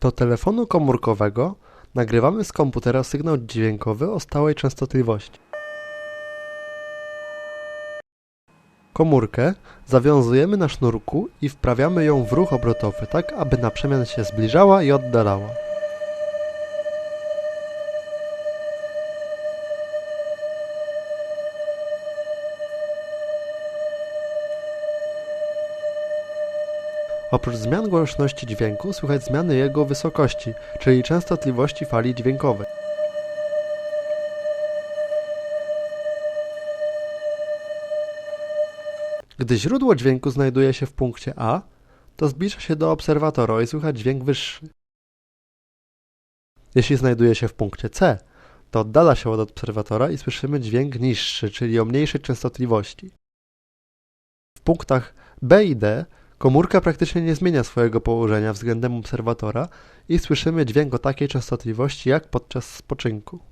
Do telefonu komórkowego nagrywamy z komputera sygnał dźwiękowy o stałej częstotliwości. Komórkę zawiązujemy na sznurku i wprawiamy ją w ruch obrotowy, tak aby na przemian się zbliżała i oddalała. Oprócz zmian głośności dźwięku słychać zmiany jego wysokości, czyli częstotliwości fali dźwiękowej. Gdy źródło dźwięku znajduje się w punkcie A, to zbliża się do obserwatora i słychać dźwięk wyższy. Jeśli znajduje się w punkcie C, to oddala się od obserwatora i słyszymy dźwięk niższy, czyli o mniejszej częstotliwości. W punktach B i D komórka praktycznie nie zmienia swojego położenia względem obserwatora i słyszymy dźwięk o takiej częstotliwości jak podczas spoczynku.